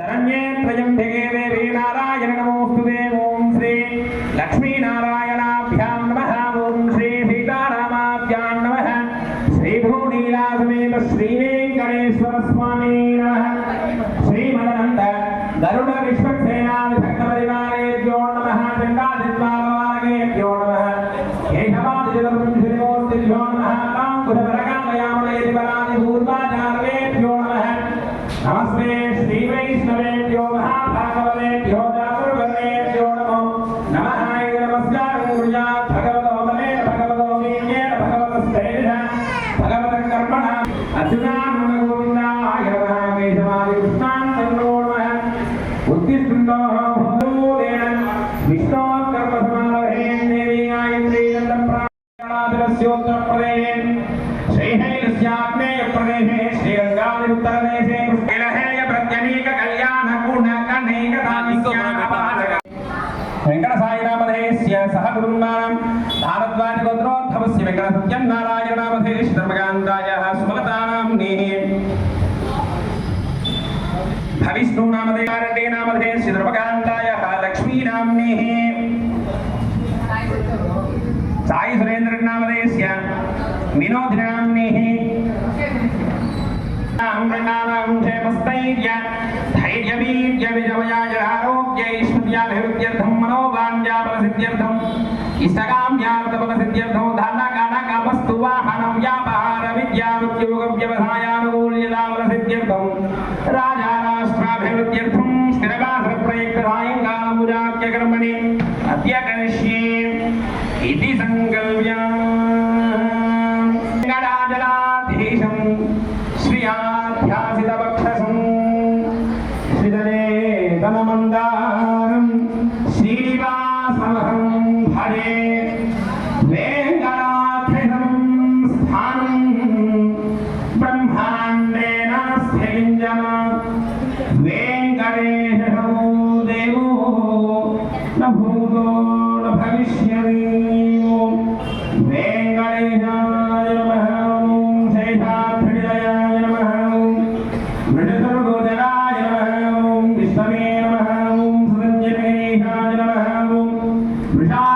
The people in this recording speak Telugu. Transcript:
Sarannya, Prajam Tegeve, వెంకట సాయినామధేస్య సహ గురున్నాం భారద్వాని గోత్రోద్భవస్య వెంకట సత్యం నారాయణామధేష్ ధర్మకాంతాయ సుమలతానాం నేహి హవిష్ణు నామధే కారణే నామధేస్య ధర్మకాంతాయ లక్ష్మీనాం నేహి సాయి సురేంద్ర నామధేస్య వినోద విజయవిజయాయోగ్యైశ్వర్యాభివృద్ధ్యర్థం మనోవాణ్యాబల సిద్ధ్యర్థం ఇష్టకామ్యార్థబల సిద్ధ్యర్థం ధన గణ కమస్తు వాహ We Yeah.